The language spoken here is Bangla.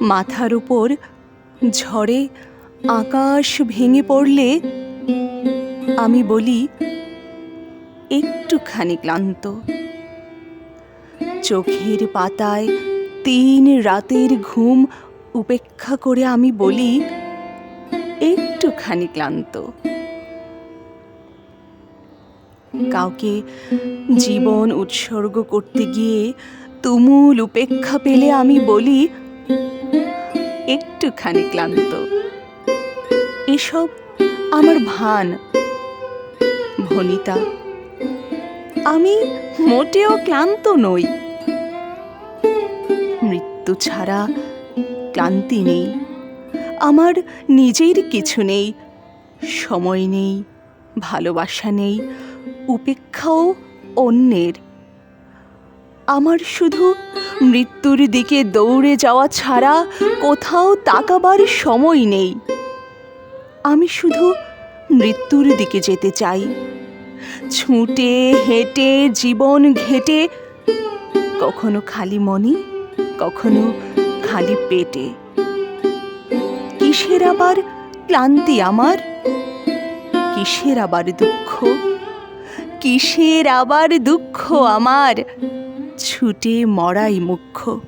মাথার উপর ঝড়ে আকাশ ভেঙে পড়লে আমি বলি, একটুখানি ক্লান্ত। চোখের পাতায় তিন রাতের ঘুম উপেক্ষা করে আমি বলি, একটুখানি ক্লান্ত। কাউকে জীবন উৎসর্গ করতে গিয়ে তুমুল উপেক্ষা পেলে আমি বলি একটুখানি ক্লান্ত। এসব আমার ভান, ভনিতা। আমি মোটেও ক্লান্ত নই। মৃত্যু ছাড়া ক্লান্তি নেই। আমার নিজের কিছু নেই, সময় নেই, ভালোবাসা নেই, উপেক্ষাও অন্যের। আমার শুধু মৃত্যুর দিকে দৌড়ে যাওয়া ছাড়া কোথাও তাকাবার সময় নেই। আমি শুধু মৃত্যুর দিকে যেতে চাই। ছুটে, হেঁটে, জীবন ঘেটে, কখনো খালি মনে, কখনো খালি পেটে। কিসের আবার ক্লান্তি আমার? কিসের আবার দুঃখ? কিসের আবার দুঃখ আমার? ছুটে মরাই মুখ্য।